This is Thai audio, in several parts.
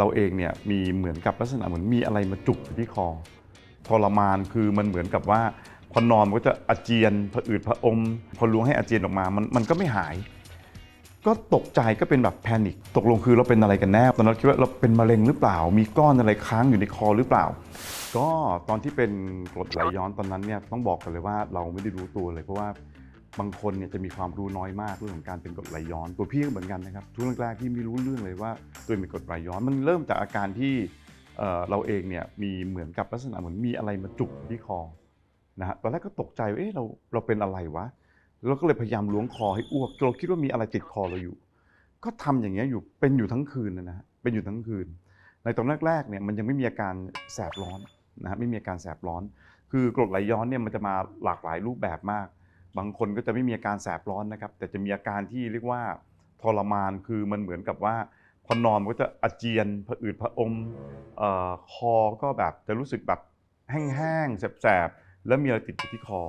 เราเองเนี่ยมีเหมือนกับลักษณะเหมือนมีอะไรมาจุกอยู่ที่คอทรมานคือมันเหมือนกับว่าพอนอนมันก็จะอาเจียนผะอืดผะอม พอล้วงให้อาเจียนออกมามันมันก็ไม่หาย ก็ตกใจก็เป็นแบบแพนิคตกลงคือเราเป็นอะไรกันแน่ตอนนั้นคิดว่าเราเป็นมะเร็งหรือเปล่า มีก้อนอะไรค้างอยู่ในคอหรือเปล่า ก็ตอนที่เป็นกรดไหลย้อนตอนนั้นเนี่ยต้องบอกกันเลยว่าเราไม่ได้รู้ตัวเลยเพราะว่า บางคนเนี่ยจะมีความรู้น้อยมากเรื่องของการเป็นกรดไหลย้อน ตัวพี่ก็เหมือนกันนะครับช่วงแรกๆที่ไม่รู้เรื่องเลยว่าตัวเองเป็นกรดไหลย้อน มันเริ่มจากอาการที่เอ่อเราเองเนี่ยมีเหมือนกับลักษณะเหมือนมีอะไรมาจุกที่คอนะฮะตอนแรกก็ตกใจว่าเอ๊ะเราเราเป็นอะไรวะเราก็เลยพยายามล้วงคอให้อ้วกเราคิดว่ามีอะไรติดคอเราอยู่ ก็ทำอย่างเงี้ยอยู่เป็นอยู่ทั้งคืนนะนะฮะเป็นอยู่ทั้งคืน ในตอนแรกๆเนี่ยมันยังไม่มีอาการแสบร้อนนะฮะไม่มีอาการแสบร้อน คือกรดไหลย้อนเนี่ยมันจะมาหลากหลายรูปแบบมาก บางคนก็จะไม่มีอาการแสบร้อนนะครับ แต่จะมีอาการที่เรียกว่าทรมานคือมันเหมือนกับว่าพอนอนก็จะอาเจียนผะอืดผะอมเอ่อคอก็แบบจะรู้สึกแบบแห้งๆแสบๆแล้วมีอะไรติดอยู่ที่คอ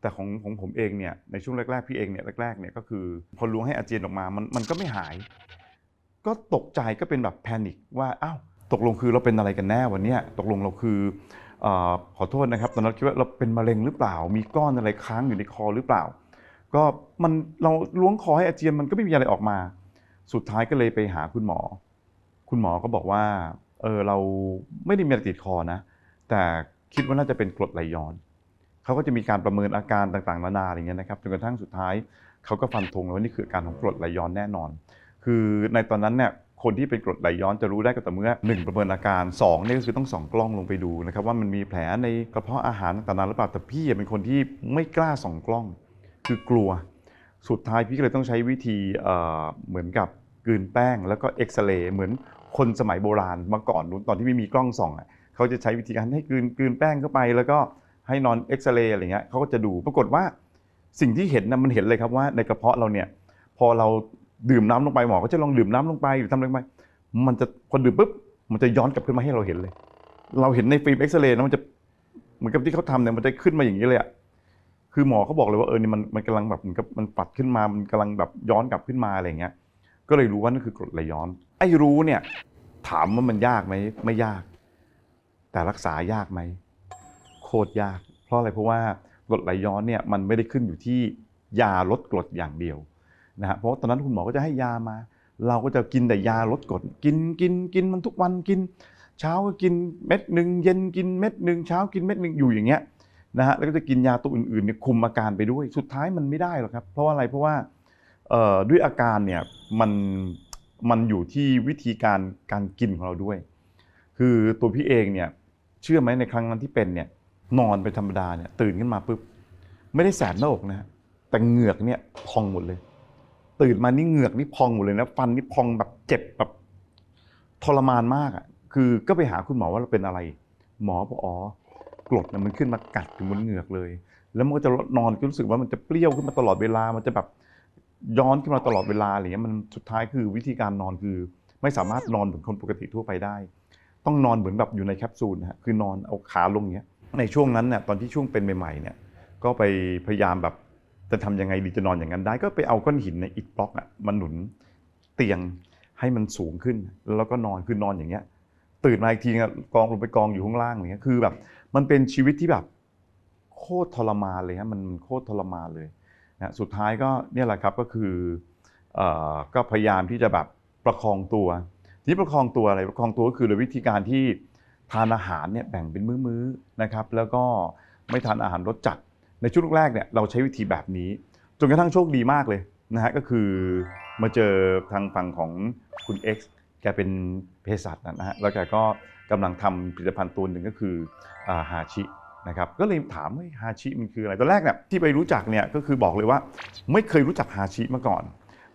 แต่ของของผมเองเนี่ยในช่วงแรกๆพี่เองเนี่ยแรกๆเนี่ยก็คือพอล้วงให้อาเจียนออกมามันมันก็ไม่หาย ก็ตกใจก็เป็นแบบแพนิคว่าอ้าวตกลงคือเราเป็นอะไรกันแน่วันเนี้ยตกลงเราคือ ขอโทษนะครับ ตอนนั้นคิดว่าเราเป็นมะเร็งหรือเปล่า มีก้อนอะไรค้างอยู่ในคอหรือเปล่า ก็มันเราล้วงคอให้อาเจียนมันก็ไม่มีอะไรออกมา สุดท้ายก็เลยไปหาคุณหมอ คุณหมอก็บอกว่าเออเราไม่ได้มีอะไรติดคอนะ แต่คิดว่าน่าจะเป็นกรดไหลย้อนเขาก็จะมีการประเมินอาการต่างๆนานาอะไรเงี้ยนะครับจนกระทั่งสุดท้ายเขาก็ฟันธงเลยว่านี่คืออาการของกรดไหลย้อนแน่นอน คือในตอนนั้นเนี่ย คนที่เป็นกรดไหลย้อนจะรู้ได้ก็ต่อเมื่อ 1 ประเมินอาการ2เนี่ยก็คือต้องส่องกล้องลงไปดูนะครับว่ามันมีแผลในกระเพาะอาหารต่างๆหรือเปล่าแต่พี่เป็นคนที่ไม่กล้าส่องกล้อง คือกลัว สุดท้ายพี่ก็เลยต้องใช้วิธีเหมือนกับกืนแป้งแล้วก็เอ็กซเรย์เหมือนคนสมัยโบราณมาก่อนนู้นตอนที่ไม่มีกล้องส่องอะเขาจะใช้วิธีการให้กืนกืนแป้งเข้าไป แล้วก็ให้นอนเอ็กซเรย์อะไรเงี้ยเขาก็จะดูปรากฏว่าสิ่งที่เห็นนะมันเห็นเลยครับว่าในกระเพาะเราเนี่ยพอเรา ดื่มน้ำลงไปหมอก็จะลองดื่มน้ำลงไปหรือทำอะไรไปมันจะพอดื่มปุ๊บมันจะย้อนกลับขึ้นมาให้เราเห็นเลย เราเห็นในฟิล์มเอ็กซเรย์นะมันจะเหมือนกับที่เขาทำเนี่ยมันจะขึ้นมาอย่างนี้เลยอะคือหมอเขาบอกเลยว่าเออนี่มันมันกำลังแบบเหมือนกับมันปัดขึ้นมามันกำลังแบบย้อนกลับขึ้นมาอะไรอย่างเงี้ย ก็เลยรู้ว่านั่นคือกรดไหลย้อน ไอ้รู้เนี่ย ถามว่ามันยากไหมไม่ยาก แต่รักษายากไหมโคตรยาก เพราะอะไรเพราะว่ากรดไหลย้อนเนี่ยมันไม่ได้ขึ้นอยู่ที่ยาลดกรดอย่างเดียว นะฮะเพราะว่าตอนนั้นคุณหมอก็จะให้ยามา เราก็จะกินแต่ยาลดกรดกินกินกินมันทุกวันกิน เช้าก็กินเม็ดหนึ่งเย็นกินเม็ดหนึ่งเช้ากินเม็ดหนึ่งอยู่อย่างเงี้ยนะฮะแล้วก็จะกินยาตัวอื่นๆเนี่ยคุมอาการไปด้วยสุดท้ายมันไม่ได้หรอกครับ เพราะว่าอะไรเพราะว่าด้วยอาการเนี่ยมันมันอยู่ที่วิธีการการกินของเราด้วย คือตัวพี่เองเนี่ยเชื่อไหมในครั้งนั้นที่เป็นเนี่ยนอนไปธรรมดาเนี่ยตื่นขึ้นมาปุ๊บไม่ได้แสบหน้าอกนะฮะแต่เหงือกเนี่ยพองหมดเลย ตื่นมานี่เหงือกนี่พองหมดเลยนะฟันนี่พองแบบเจ็บแบบทรมานมากอะคือก็ไปหาคุณหมอว่าเราเป็นอะไร หมอบอกอ๋อกรดเนี่ยมันขึ้นมากัดถึงบนเหงือกเลย แล้วมันก็จะนอนก็รู้สึกว่ามันจะเปรี้ยวขึ้นมาตลอดเวลา มันจะแบบย้อนขึ้นมาตลอดเวลาอะไรเงี้ยมันสุดท้ายคือวิธีการนอนคือ ไม่สามารถนอนเหมือนคนปกติทั่วไปได้ ต้องนอนเหมือนแบบอยู่ในแคปซูลนะฮะคือนอนเอาขาลงเงี้ยในช่วงนั้นเนี่ยตอนที่ช่วงเป็นใหม่ๆเนี่ยก็ไปพยายามแบบ จะทำยังไงดีจะนอนอย่างนั้นได้ ก็ไปเอาก้อนหินในอิฐบล็อกอะมาหนุนเตียงให้มันสูงขึ้น แล้วก็นอนคือนอนอย่างเงี้ย ตื่นมาอีกทีกองลงไปกองอยู่ข้างล่างอย่างเงี้ยคือแบบ มันเป็นชีวิตที่แบบโคตรทรมานเลยฮะมันมันโคตรทรมานเลยนะสุดท้ายก็เนี่ยแหละครับก็คือเอ่อก็พยายามที่จะแบบประคองตัว ทีนี้ประคองตัวอะไรประคองตัวก็คือโดยวิธีการที่ทานอาหารเนี่ยแบ่งเป็นมื้อๆนะครับ แล้วก็ไม่ทานอาหารรสจัด ในช่วงแรกเนี่ยเราใช้วิธีแบบนี้ จนกระทั่งโชคดีมากเลยนะฮะก็คือมาเจอทางฝั่งของคุณ X แกเป็นเภสัชนะฮะแล้วแกก็กำลังทำผลิตภัณฑ์ตัวหนึ่งก็คือฮาชินะครับก็เลยถามว่าฮาชิมันคืออะไรตอนแรกเนี่ยที่ไปรู้จักเนี่ยก็คือบอกเลยว่า ไม่เคยรู้จักฮาชิมาก่อน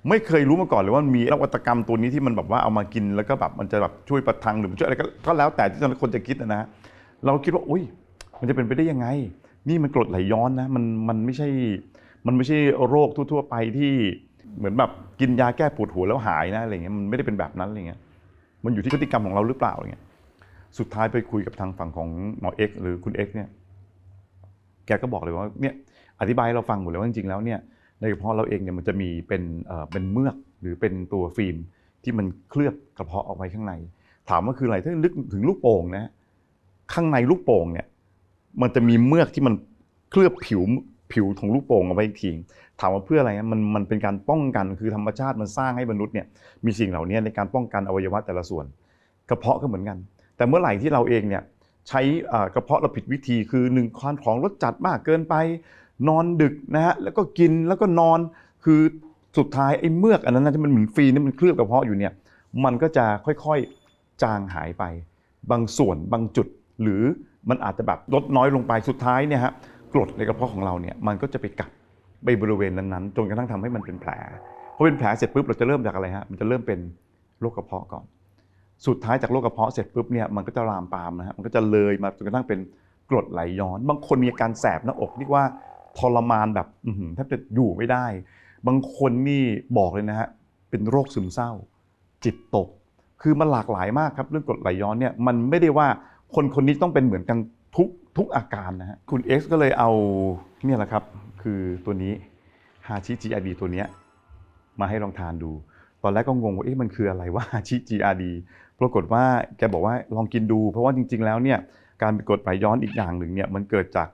ไม่เคยรู้มาก่อนเลยว่ามีนวัตกรรมตัวนี้ที่มันแบบว่าเอามากินแล้วก็แบบมันจะแบบช่วยประทังหรือช่วยอะไรก็แล้วแต่ที่คนจะคิดนะนะเราคิดว่าอุ้ยมันจะเป็นไปได้ยังไง นี่มันกรดไหลย้อนนะมันมันไม่ใช่มันไม่ใช่โรคทั่วๆไปที่เหมือนแบบกินยาแก้ปวดหัวแล้วหายนะอะไรเงี้ยมันไม่ได้เป็นแบบนั้นอะไรเงี้ยมันอยู่ที่พฤติกรรมของเราหรือเปล่าอะไรเงี้ยสุดท้ายไปคุยกับทางฝั่งของหมอเอ็กหรือคุณเอ็กเนี่ยแกก็บอกเลยว่าเนี่ยอธิบายเราฟังหมดเลยว่าจริงๆแล้วเนี่ยในกระเพาะเราเองเนี่ยมันจะมีเป็นเอ่อเป็นเมือกหรือเป็นตัวฟิล์มที่มันเคลือบกระเพาะเอาไว้ข้างใน ถามว่าคืออะไรถ้านึกถึงลูกโป่งนะข้างในลูกโป่งเนี่ย มันจะมีเมือกที่มันเคลือบผิวผิวของลูกโป่งเอาไว้อีกทีถามว่าเพื่ออะไรนะมันมันเป็นการป้องกันคือธรรมชาติมันสร้างให้มนุษย์เนี่ยมีสิ่งเหล่านี้ในการป้องกันอวัยวะแต่ละส่วน กระเพาะก็เหมือนกัน แต่เมื่อไหร่ที่เราเองเนี่ยใช้กระเพาะเราผิดวิธีคือหนึ่งคานของรสจัดมากเกินไป นอนดึกนะฮะแล้วก็กินแล้วก็นอนคือสุดท้ายไอ้เมือกอันนั้นนะที่มันเหมือนฟีนี่มันเคลือบกระเพาะอยู่เนี่ยมันก็จะค่อยๆจางหายไป บางส่วนบางจุด หรือมันอาจจะแบบลดน้อยลงไปสุดท้ายเนี่ยฮะกรดในกระเพาะของเราเนี่ยมันก็จะไปกัดไปบริเวณนั้นๆจนกระทั่งทำให้มันเป็นแผลพอเป็นแผลเสร็จปุ๊บเราจะเริ่มจากอะไรฮะมันจะเริ่มเป็นโรคกระเพาะก่อน สุดท้ายจากโรคกระเพาะเสร็จปุ๊บเนี่ยมันก็จะลามปามนะฮะมันก็จะเลยมาจนกระทั่งเป็นกรดไหลย้อน บางคนมีอาการแสบหน้าอกเรียกว่าทรมานแบบแทบจะอยู่ไม่ได้ บางคนนี่บอกเลยนะฮะเป็นโรคซึมเศร้า จิตตก คือมันหลากหลายมากครับเรื่องกรดไหลย้อนเนี่ยมันไม่ได้ว่า คนคนนี้ต้องเป็นเหมือนกันทุกทุกอาการนะฮะคุณ X ก็เลยเอาเนี่ยแหละครับ คือตัวนี้ฮาชิจีอาดีตัวเนี้ยมาให้ลองทานดู ตอนแรกก็งงว่าเอ๊ะมันคืออะไรว่าฮาชิจีอาดีปรากฏว่าแกบอกว่าลองกินดู เพราะว่าจริง ๆ แล้วเนี่ยการเป็นกดไหลย้อนอีกอย่างหนึ่งเนี่ยมันเกิดจาก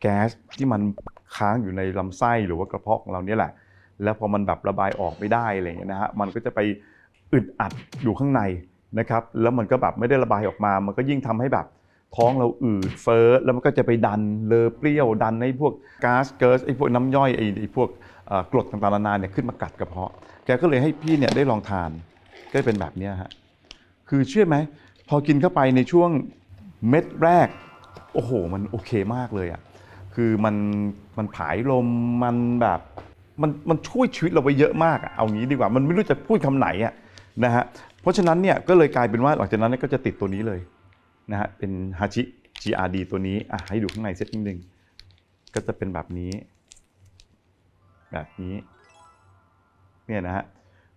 แก๊สที่มันค้างอยู่ในลำไส้หรือว่ากระเพาะของเราเนี่ยแหละ แล้วพอมันแบบระบายออกไม่ได้อะไรอย่างเงี้ยนะฮะมันก็จะไปอึดอัดอยู่ข้างใน นะครับแล้วมันก็แบบไม่ได้ระบายออกมา มันก็ยิ่งทำให้แบบท้องเราอืดเฟ้อแล้วมันก็จะไปดันเลอเปรี้ยวดันให้พวกก๊าซเกิร์สไอ้พวกน้ำย่อยไอ้พวกกรดต่างๆนานาเนี่ยขึ้นมากัดกระเพาะ แกก็เลยให้พี่เนี่ยได้ลองทานก็เป็นแบบนี้ฮะคือเชื่อไหมพอกินเข้าไปในช่วงเม็ดแรก โอ้โห มันโอเคมากเลยอะคือมันมันผายลมมันแบบมันมันช่วยชีวิตเราไว้เยอะมากอะเอางี้ดีกว่ามันไม่รู้จะพูดคำไหนอะนะฮะ เพราะฉะนั้นเนี่ยก็เลยกลายเป็นว่าหลังจากนั้นก็จะติดตัวนี้เลยนะฮะเป็นฮาชิ GRD ตัวนี้อะให้ดูข้างในเซตนิดนึงก็จะเป็นแบบนี้ แบบนี้เนี่ยนะฮะ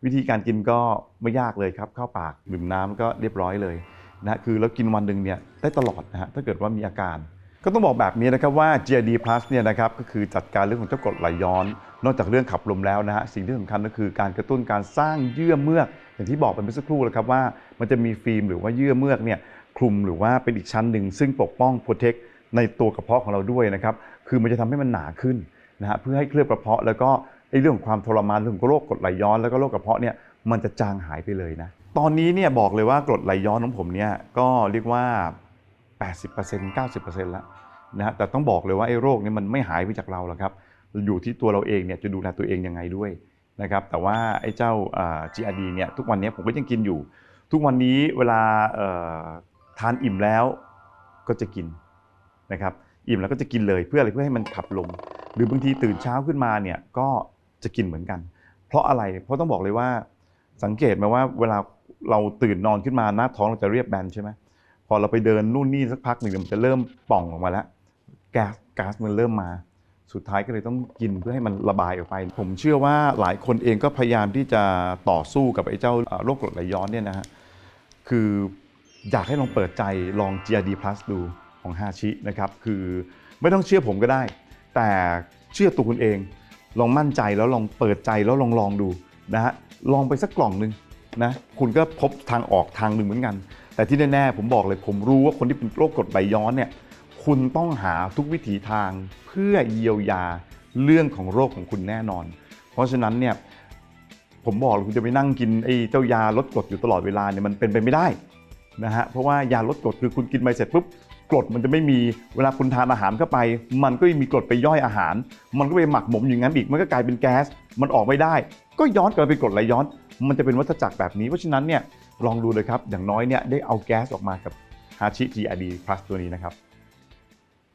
วิธีการกินก็ไม่ยากเลยครับเข้าปากดื่มน้ำก็เรียบร้อยเลยนะฮะคือแล้วกินวันหนึ่งเนี่ยได้ตลอดนะฮะถ้าเกิดว่ามีอาการ ก็ต้องบอกแบบนี้นะครับว่า GRD Plus เนี่ยนะครับก็คือจัดการเรื่องของเจ้ากรดไหลย้อน นอกจากเรื่องขับลมแล้วนะฮะสิ่งที่สำคัญก็คือการกระตุ้นการสร้างเยื่อเมือก อย่างที่บอกไปเมื่อสักครู่แล้วครับว่า มันจะมีฟิล์มหรือว่าเยื่อเมือกเนี่ยคลุมหรือว่าเป็นอีกชั้นหนึ่งซึ่งปกป้องโปรเทคในตัวกระเพาะของเราด้วยนะครับคือมันจะทำให้มันหนาขึ้นนะฮะเพื่อให้เคลือบกระเพาะแล้วก็ไอ้เรื่องของความทรมานเรื่องของโรคกรดไหลย้อน แล้วก็โรคกระเพาะเนี่ยมันจะจางหายไปเลยนะตอนนี้เนี่ยบอกเลยว่ากรดไหลย้อนของผมเนี่ยก็เรียกว่า 80% 90%แล้วนะฮะแต่ต้องบอกเลยว่าไอ้โรคนี้มันไม่หายไปจากเราหรอกครับอยู่ที่ตัวเราเองเนี่ยจะดูแลตัวเองยังไงด้วยนะครับแต่ว่าไอ้เจ้าอ่า GRD เนี่ยทุกวันนี้ผมก็ยังกินอยู่ ทุกวันนี้เวลาทานอิ่มแล้วก็จะกินนะครับอิ่มแล้วก็จะกินเลยเพื่ออะไรเพื่อให้มันขับลมหรือบางทีตื่นเช้าขึ้นมาเนี่ยก็จะกินเหมือนกัน เพราะอะไรเพราะต้องบอกเลยว่าสังเกตไหมว่าเวลาเราตื่นนอนขึ้นมาหน้าท้องเราจะเรียบแบนใช่ไหม พอเราไปเดินนู่นนี่สักพักหนึ่งมันจะเริ่มป่องออกมาแล้วแก๊สก๊าซมันเริ่มมา สุดท้ายก็เลยต้องกินเพื่อให้มันระบายออกไป ผมเชื่อว่าหลายคนเองก็พยายามที่จะต่อสู้กับไอ้เจ้าโรคกรดไหลย้อนเนี่ยนะฮะคืออยากให้ลองเปิดใจลอง GRD Plus ดูของฮาชินะครับคือไม่ต้องเชื่อผมก็ได้ แต่เชื่อตัวคุณเอง ลองมั่นใจแล้วลองเปิดใจแล้วลองลองดูนะฮะลองไปสักกล่องหนึ่งนะคุณก็พบทางออกทางหนึ่งเหมือนกัน แต่ที่แน่ๆผมบอกเลยผมรู้ว่าคนที่เป็นโรคกรดไหลย้อนเนี่ยคุณต้องหาทุกวิถีทางเพื่อเยียวยาเรื่องของโรคของคุณแน่นอน เพราะฉะนั้นเนี่ยผมบอกเลยคุณจะไปนั่งกินไอ้เจ้ายาลดกรดอยู่ตลอดเวลาเนี่ยมันเป็นไปไม่ได้นะฮะเพราะว่ายาลดกรดคือคุณกินไปเสร็จปุ๊บกรดมันจะไม่มีเวลาคุณทานอาหารเข้าไป มันก็มีกรดไปย่อยอาหาร มันก็ไปหมักหมมอย่างนั้นอีกมันก็กลายเป็นแก๊สมันออกไม่ได้ ก็ย้อนกลับไปกรดไหลย้อน มันจะเป็นวัฏจักรแบบนี้เพราะฉะนั้นเนี่ย ลองดูเลยครับ อย่างน้อยเนี่ยได้เอาแก๊สออกมากับฮาชิ GRD Plus ตัวนี้นะครับ